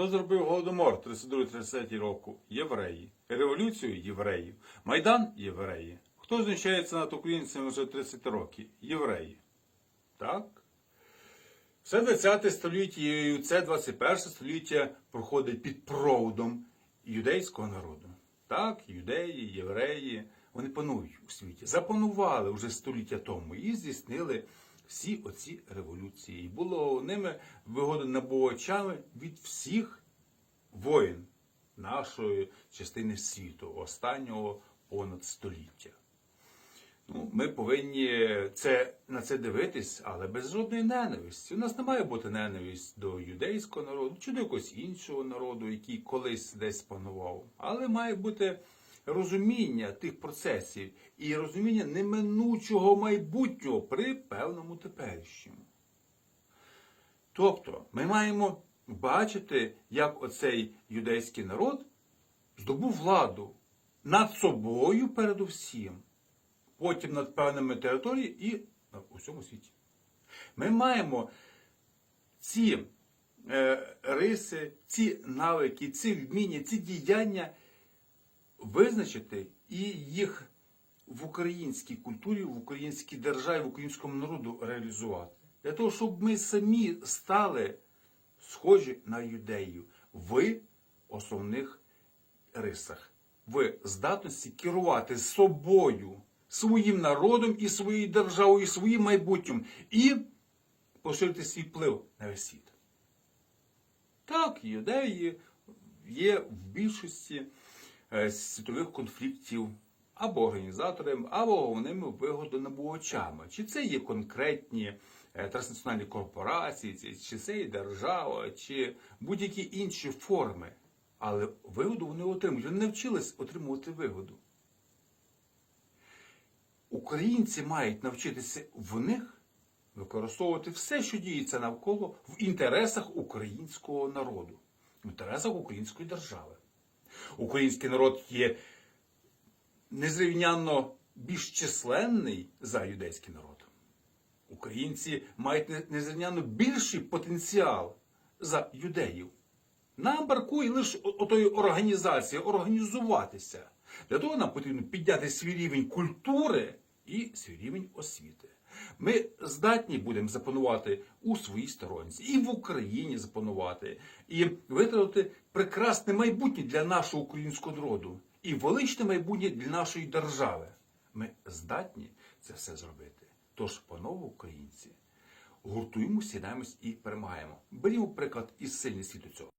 Хто зробив голодомор 32-33 року? Євреї. Революцію євреїв. Майдан євреї. Хто знущається над українцями вже 30 років? Євреї. Так? Все 20 століття і це 21 століття проходить під проводом юдейського народу. Так, юдеї, євреї, вони панують у світі. Запанували вже століття тому і здійснили всі оці революції. І було ними вигодонабувачами від всіх воїн нашої частини світу, останнього понад століття. Ну, ми повинні це, на це дивитись, але без жодної ненависті. У нас не має бути ненависть до юдейського народу чи до якогось іншого народу, який колись десь панував. Але має бути розуміння тих процесів і розуміння неминучого майбутнього при певному теперішньому. Тобто, ми маємо бачити, як оцей юдейський народ здобув владу над собою передусім потім над певними територіями і на усьому світі. Ми маємо ці е, риси, ці навики, ці вміння, ці діяння визначити і їх в українській культурі, в українській державі, в українському народу реалізувати. Для того, щоб ми самі стали схожі на юдеїв в основних рисах, в здатності керувати собою своїм народом і своєю державою, і своїм майбутнім, і поширити свій вплив на весь світ. Так, юдеї є в більшості світових конфліктів або організаторами, або головними вигодонабувачами. Чи це є конкретні е, транснаціональні корпорації, чи це є держава, чи будь-які інші форми. Але вигоду вони отримують. Вони навчились отримувати вигоду. Українці мають навчитися в них використовувати все, що діється навколо в інтересах українського народу, в інтересах української держави. Український народ є незрівнянно більш численний за юдейський народ. Українці мають не- незрівнянно більший потенціал за юдеїв. Нам бракує лише отої організації, організуватися. Для того нам потрібно підняти свій рівень культури і свій рівень освіти. Ми здатні будемо запанувати у своїй сторонці, і в Україні запанувати, і витратити прекрасне майбутнє для нашого українського народу, і величне майбутнє для нашої держави. Ми здатні це все зробити. Тож, панове українці, гуртуємося, сідаємось і перемагаємо. Берімо приклад із сильних світу цього.